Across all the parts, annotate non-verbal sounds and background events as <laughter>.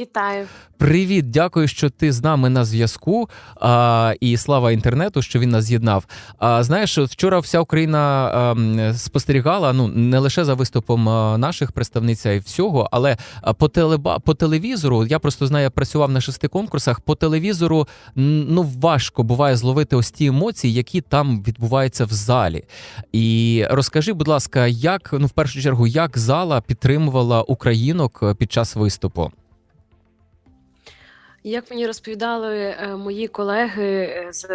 Вітаю. Привіт, дякую, що ти з нами на зв'язку. А, і слава інтернету, що він нас з'єднав. А знаєш, вчора вся Україна ем, спостерігала ну не лише за виступом наших представниць а й всього, але по телеба по телевізору. Я просто знаю, я працював на шести конкурсах. По телевізору ну важко буває зловити ось ті емоції, які там відбуваються в залі. І розкажи, будь ласка, як ну в першу чергу, як зала підтримувала українок е, під час виступу? Як мені розповідали е, мої колеги е, з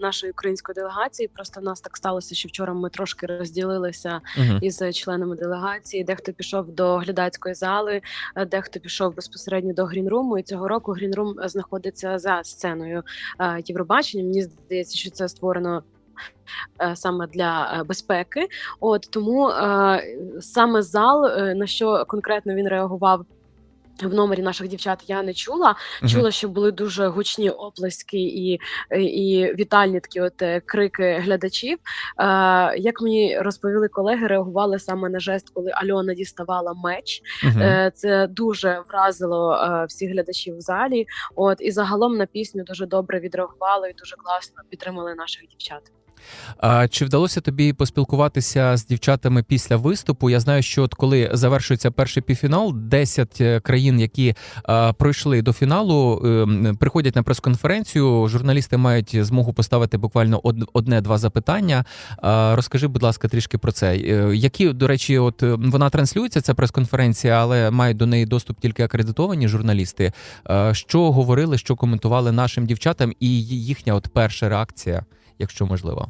нашої української делегації, просто в нас так сталося, що вчора ми трошки розділилися Угу. із членами делегації. Дехто пішов до глядацької зали, е, дехто пішов безпосередньо до грінруму. І цього року грінрум знаходиться за сценою Євробачення. Мені здається, що це створено. Саме для безпеки, от тому е, саме зал, на що конкретно він реагував в номері наших дівчат, я не чула. Чула, що були дуже гучні оплески і, і вітальні такі от е, крики глядачів. Е, як мені розповіли колеги, реагували саме на жест, коли Альона діставала меч. Угу. Е, це дуже вразило е, всіх глядачів в залі. От і загалом на пісню дуже добре відреагували і дуже класно підтримали наших дівчат. А чи вдалося тобі поспілкуватися з дівчатами після виступу? Я знаю, що от коли завершується перший півфінал, 10 країн, які а, пройшли до фіналу, ем, приходять на прес-конференцію. Журналісти мають змогу поставити буквально од- одне-два запитання. А, розкажи, будь ласка, трішки про це. Е, Які, до речі, от е, вона транслюється, ця прес-конференція, але мають до неї доступ тільки акредитовані журналісти. Що говорили, що коментували нашим дівчатам, і їхня от перша реакція, якщо можливо.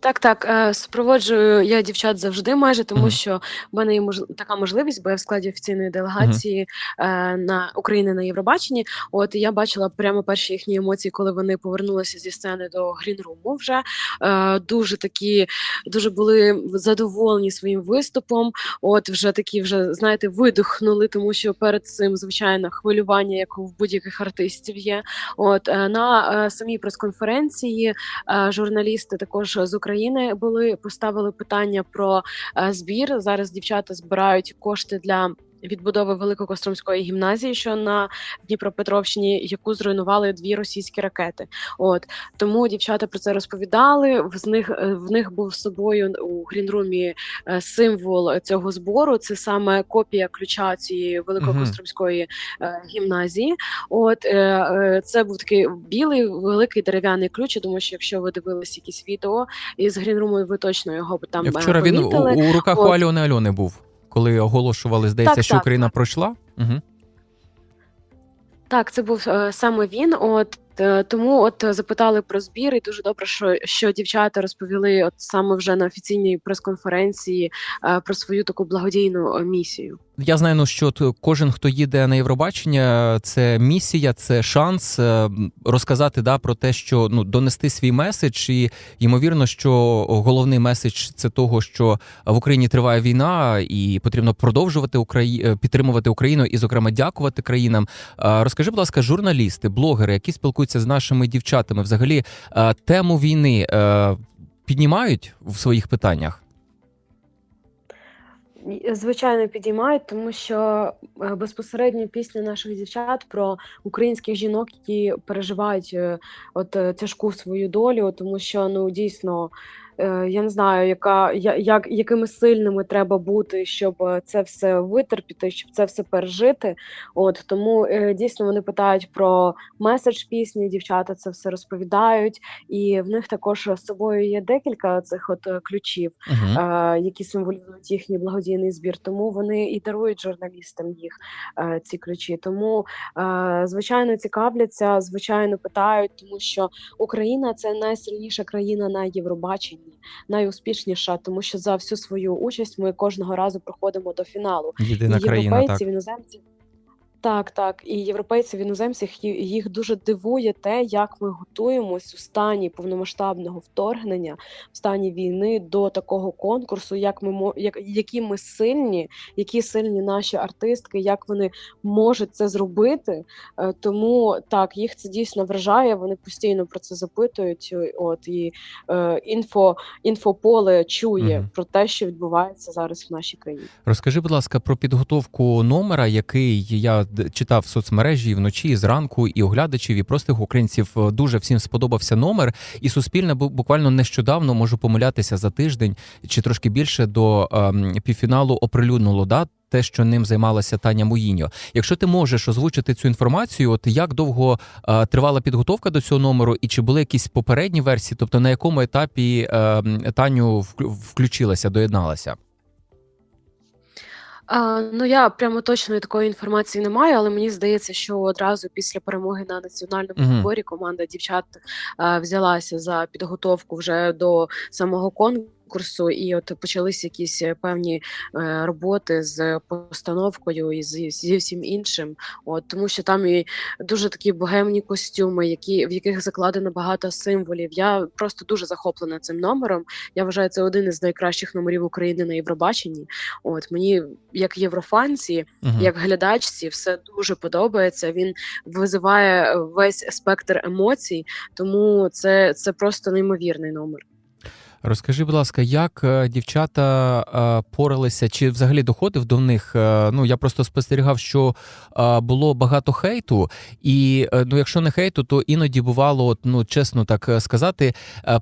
Так, так, е, супроводжую я дівчат завжди, майже тому, Мгм. що в мене є мож... така можливість, бо я в складі офіційної делегації е, на України на Євробаченні. От і я бачила прямо перші їхні емоції, коли вони повернулися зі сцени до грінруму. Вже е, дуже такі, дуже були задоволені своїм виступом. От вже такі, вже знаєте, видихнули, тому що перед цим звичайно хвилювання, як у будь-яких артистів є. От е, на е, самій прес-конференції е, журналісти також з України були поставили питання про е, збір. Зараз дівчата збирають кошти для. Відбудови Великокостромської гімназії, що на Дніпропетровщині, яку зруйнували дві російські ракети. От тому дівчата про це розповідали. В них е, в них був з собою у грінрумі е, символ цього збору. Це саме копія ключа цієї Великокостромської е, гімназії. От це був такий білий великий дерев'яний ключ. Я думаю, що якщо ви дивились якісь відео із грінруму, ви точно його б там е, Вчора він у, помітили. у руках у Альони Альони був, коли оголошували, здається, Так, що так, Україна так. пройшла. Угу. Так, це був е, саме він. От е, тому от запитали про збір, і дуже добре, що, що дівчата розповіли, от саме вже на офіційній прес-конференції е, про свою таку благодійну е, місію. Я знаю, ну, що кожен, хто їде на Євробачення, це місія, це шанс е, розказати да, про те, що ну донести свій меседж, і ймовірно, що головний меседж це того, що в Україні триває війна, і потрібно продовжувати Украї... е, підтримувати Україну і, зокрема, дякувати країнам. Е, Розкажи, будь ласка, журналісти, блогери, які спілкуються з нашими дівчатами, взагалі е, тему війни е, піднімають в своїх питаннях. Звичайно, підіймають, тому що е, безпосередньо пісня наших дівчат про українських жінок, які переживають е, от е, тяжку свою долю, тому що ну дійсно. Е, Я не знаю, яка я- як якими сильними треба бути, щоб е, це все витерпіти, щоб це все пережити. От тому е, дійсно вони питають про меседж пісні. Дівчата це все розповідають, і в них також з собою є декілька цих от ключів Угу. е, які символізують їхній благодійний збір. Тому вони і дарують журналістам їх е, ці ключі. Тому е, звичайно цікавляться, звичайно питають, тому що Україна це найсильніша країна на Євробаченні, найуспішніша, тому що за всю свою участь ми кожного разу проходимо до фіналу. Єдина країна, так. іноземців. Так, так. І європейців, іноземців ї- їх дуже дивує те, як ми готуємось у стані повномасштабного вторгнення, в стані війни до такого конкурсу, як ми мо- як, які ми сильні, які сильні наші артистки, як вони можуть це зробити. Е, Тому так, їх це дійсно вражає. Вони постійно про це запитують. е, От і е, інфо, інфополе чує Мгм. про те, що відбувається зараз в нашій країні. Розкажи, будь ласка, про підготовку номера, який я читав в соцмережі і вночі, і зранку, і оглядачів, і простих українців е, дуже всім сподобався номер. І суспільне бу- буквально нещодавно можу помилятися за тиждень чи трошки більше до ем, півфіналу оприлюднило да. Те, що ним займалася Таня Муїньо. Якщо ти можеш озвучити цю інформацію, от як довго е, тривала підготовка до цього номеру, і чи були якісь попередні версії, тобто на якому етапі е, Таню включилася, доєдналася? А, ну я прямо точної такої інформації не маю, але мені здається, що одразу після перемоги на національному Мгм. зборі команда дівчат а, взялася за підготовку вже до самого конкурсу, і от почалися якісь е, певні е, роботи з постановкою і зі, зі всім іншим. От тому, що там і дуже такі богемні костюми, які в яких закладено багато символів. Я просто дуже захоплена цим номером. Я вважаю, це один із найкращих номерів України на Євробаченні. От мені, як єврофанці, Мгм. як глядачці, все дуже подобається. Він визиває весь спектр емоцій, тому це, це просто неймовірний номер. Розкажи, будь ласка, як е, дівчата е, поралися, чи взагалі доходив до них? Е, Ну я просто спостерігав, що було багато хейту, і ну, якщо не хейту, то іноді бувало, ну чесно так сказати,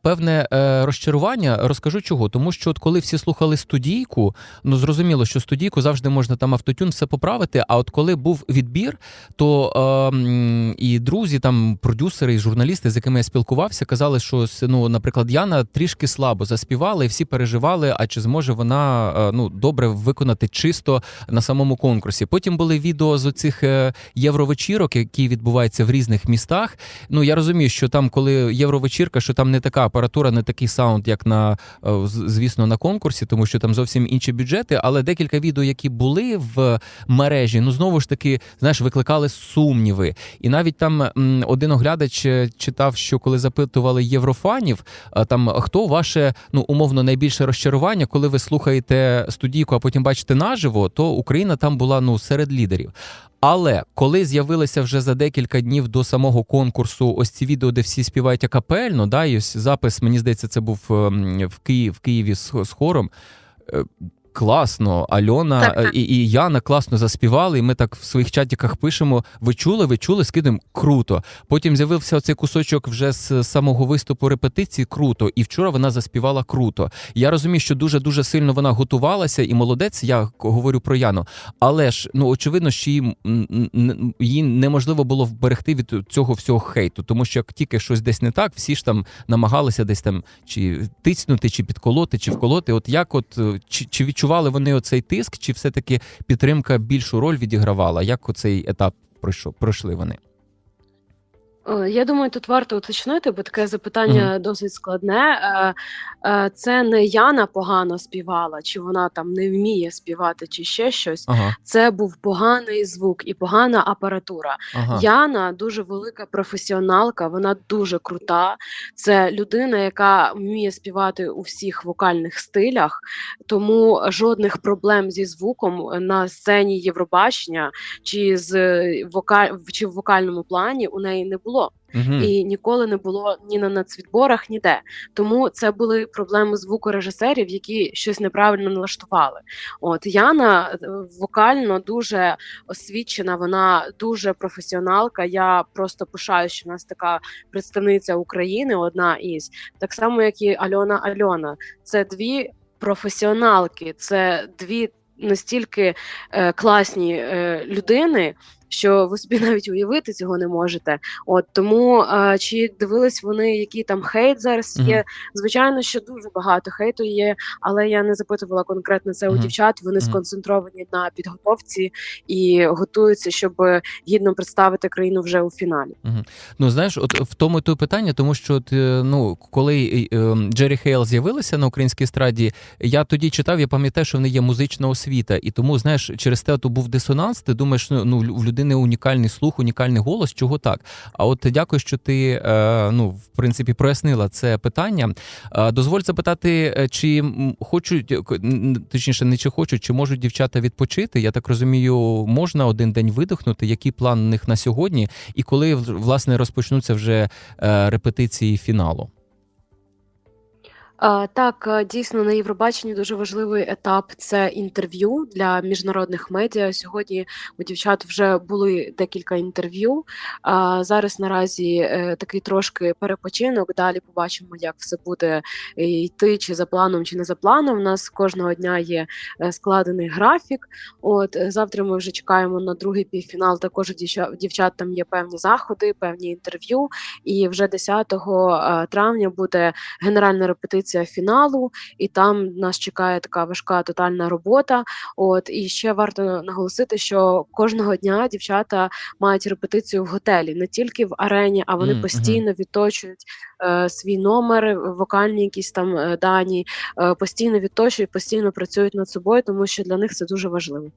певне розчарування. Розкажу чого, тому що от коли всі слухали студійку, ну зрозуміло, що студійку завжди можна там автотюн все поправити. А от коли був відбір, то е, і друзі, там продюсери, і журналісти, з якими я спілкувався, казали, що ну, наприклад, Яна трішки слабо заспівала, і всі переживали, а чи зможе вона е, ну добре виконати чисто на самому конкурсі. Потім були відео з оцих е, євровечірок, які відбуваються в різних містах. Ну я розумію, що там, коли євровечірка, що там не така апаратура, не такий саунд, як на е, звісно на конкурсі, тому що там зовсім інші бюджети. Але декілька відео, які були в мережі, ну знову ж таки, знаєш, викликали сумніви. І навіть там один оглядач читав, що коли запитували єврофанів, там хто ваше ну умовно найбільше розчарування, коли ви слухаєте студійку, а потім бачите наживо, то Україна там була ну серед лідерів. Але коли з'явилися вже за декілька днів до самого конкурсу, ось ці відео, де всі співають акапельно, да, і ось запис, мені здається, це був ем, в Києві в Києві з, з хором. Класно, Альона Так, так. і, і Яна класно заспівали. І ми так в своїх чатіках пишемо: ви чули, ви чули, скидуємо круто. Потім з'явився оцей кусочок вже з самого виступу репетиції. Круто. І вчора вона заспівала круто. Я розумію, що дуже дуже сильно вона готувалася, і молодець. Я говорю про Яну. Але ж ну очевидно, що її, м, її неможливо було вберегти від цього всього хейту, тому що як тільки щось десь не так, всі ж там намагалися десь там чи тицнути, чи підколоти, чи вколоти. От як, от чи, чи відчували вони оцей тиск, чи все таки підтримка більшу роль відігравала? Як оцей етап пройшов пройшли вони? Е, Я думаю, тут варто уточнити, бо таке запитання досить складне. Е, е, Це не Яна погано співала, чи вона там не вміє співати, чи ще щось. Ага, Це був поганий звук і погана апаратура. ага. Яна дуже велика професіоналка, вона дуже крута. Це людина, яка вміє співати у всіх вокальних стилях, тому жодних проблем зі звуком на сцені Євробачення чи з вока... чи в вокальному плані у неї не було. Мгм. І ніколи не було ні на нацвідборах, ніде. Тому це були проблеми звукорежисерів, які щось неправильно налаштували. От Яна е, вокально дуже освічена, вона дуже професіоналка. Я просто пишаю, що в нас така представниця України, одна із так само, як і Альона Альона. Це дві професіоналки, це дві настільки е, класні е, людини. Що ви собі <laughs> навіть уявити цього не можете. От тому е, чи дивились вони, який там хейт зараз є? Мгм. Звичайно, що дуже багато хейту є, але я не запитувала конкретно це у дівчат. Вони Мгм. сконцентровані на підготовці і готуються, щоб гідно представити країну вже у фіналі. Ну знаєш, от в тому то питання, тому що е, ну коли е, е, Джері Хейл з'явилася на українській естраді, я тоді читав, я пам'ятаю, що в неї є музична освіта, і тому знаєш, через те то був дисонанс. Ти думаєш, ну ну в людини людини унікальний слух, унікальний голос. Чого так? А от дякую, що ти е, ну в принципі прояснила це питання. Е, Дозволь запитати, е, чи хочуть точніше, не чи хочуть, чи можуть дівчата відпочити? Я так розумію, можна один день видихнути. Який план у них на сьогодні, і коли власне розпочнуться вже репетиції фіналу? А, Так, е, дійсно на Євробаченні дуже важливий етап це інтерв'ю для міжнародних медіа. Сьогодні у дівчат вже були декілька інтерв'ю. Зараз наразі е, такий трошки перепочинок. Далі побачимо, як все буде е, йти, чи за планом, чи не за планом. У нас кожного дня є е, складений графік. От е, завтра ми вже чекаємо на другий півфінал. Також дівчат, там є певні заходи, певні інтерв'ю. І вже 10 е, травня буде генеральна репетиція фіналу, і там нас чекає така важка тотальна робота. От і ще варто наголосити, що кожного дня дівчата мають репетицію в готелі, не тільки в арені, а вони Мгм, постійно відточують е, свій номер, вокальні якісь там е, дані, е, постійно відточують, постійно працюють над собою, тому що для них це дуже важливо.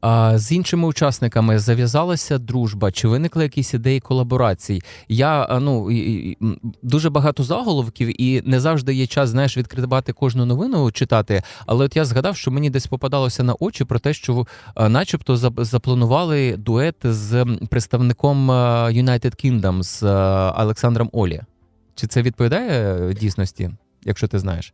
А з іншими учасниками зав'язалася дружба, чи виникли якісь ідеї колаборацій? Я ну і- м, дуже багато заголовків, і не завжди є час, знаєш, відкривати кожну новину читати. Але от я згадав, що мені десь попадалося на очі про те, що начебто запланували дует з представником а, United Kingdom, з Олександром Олі. Чи це відповідає е, дійсності, якщо ти знаєш?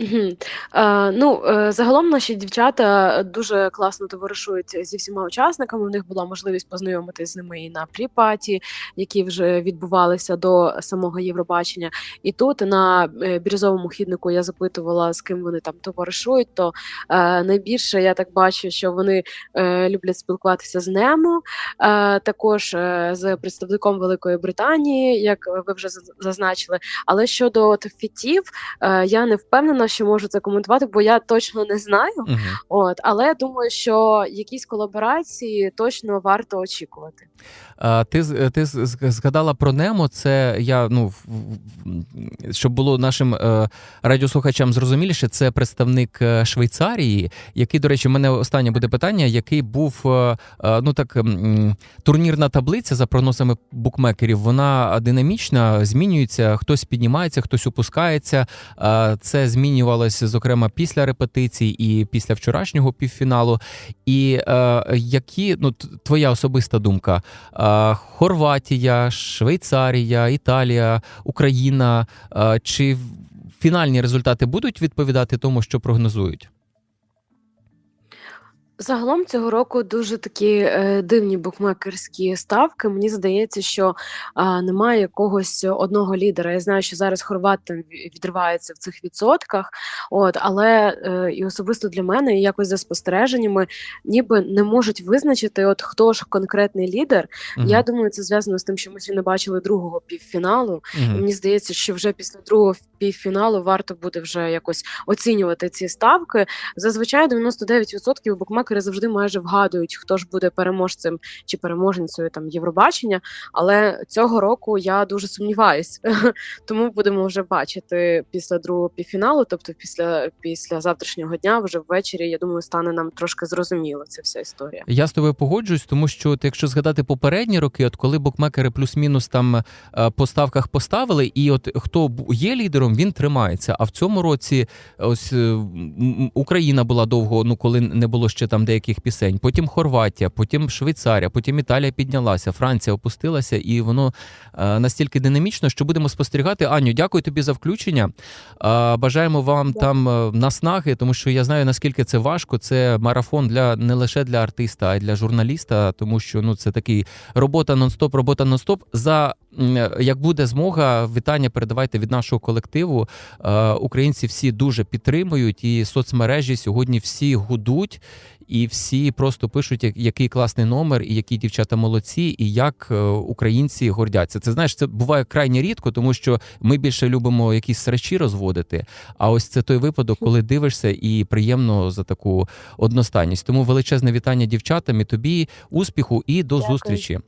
Мгм. Е, ну, е, загалом наші дівчата дуже класно товаришують зі всіма учасниками. У них була можливість познайомитись з ними і на прі-паті, які вже відбувалися до самого Євробачення. І тут на е, бірюзовому хіднику я запитувала, з ким вони там товаришують. То е, найбільше я так бачу, що вони е, люблять спілкуватися з Немо, е, також е, з представником Великої Британії, як ви вже заз- зазначили. Але щодо фітів, е, я не впевнена, що можу це коментувати, бо я точно не знаю. Угу. От, але я думаю, що якісь колаборації точно варто очікувати. Ти ти згадала про Немо. Це я ну щоб було нашим е, радіослухачам зрозуміліше. Це представник е, Швейцарії, який, до речі, в мене останнє буде питання, який був е, ну так турнірна таблиця за прогнозами букмекерів. Вона динамічна, змінюється. Хтось піднімається, хтось опускається. Це змінювалося зокрема після репетицій і після вчорашнього півфіналу. І які ну твоя особиста думка? Хорватія, Швейцарія, Італія, Україна. Чи фінальні результати будуть відповідати тому, що прогнозують? Загалом цього року дуже такі е, дивні букмекерські ставки. Мені здається, що а, немає якогось одного лідера. Я знаю, що зараз Хорват там ві- відривається в цих відсотках. От, але е, і особисто для мене, і якось за спостереженнями, ніби не можуть визначити, от хто ж конкретний лідер. Мгм. Я думаю, це зв'язано з тим, що ми ще не бачили другого півфіналу. І мені здається, що вже після другого півфіналу варто буде вже якось оцінювати ці ставки. Зазвичай 99% букмекери завжди майже вгадують, хто ж буде переможцем чи переможницею там Євробачення. Але цього року я дуже сумніваюсь, <laughs> тому будемо вже бачити після другого півфіналу, тобто після, після завтрашнього дня, вже ввечері. Я думаю, стане нам трошки зрозуміло ця вся історія. Я з тобою погоджуюсь, тому що от якщо згадати попередні роки, от коли букмекери плюс-мінус там е, по ставках поставили, і от хто є лідером, він тримається. А в цьому році ось е, м, м, Україна була довго, ну коли не було ще там деяких пісень. Потім Хорватія, потім Швейцарія, потім Італія піднялася, Франція опустилася, і воно е, настільки динамічно, що будемо спостерігати. Аню, дякую тобі за включення. Е, Бажаємо вам там е, наснаги, тому що я знаю наскільки це важко. Це марафон для не лише для артиста, а й для журналіста, тому що ну це такий робота нон-стоп, робота нон-стоп. За е, як буде змога, вітання передавайте від нашого колективу. Е, Українці всі дуже підтримують, і соцмережі сьогодні всі гудуть. І всі просто пишуть, як- який класний номер, і які дівчата молодці, і як е, українці гордяться. Це знаєш, це буває крайне рідко, тому що ми більше любимо якісь срачі розводити. А ось це той випадок, коли дивишся, і приємно за таку одностайність. Тому величезне вітання дівчатам і тобі, успіху і до Дякую. зустрічі.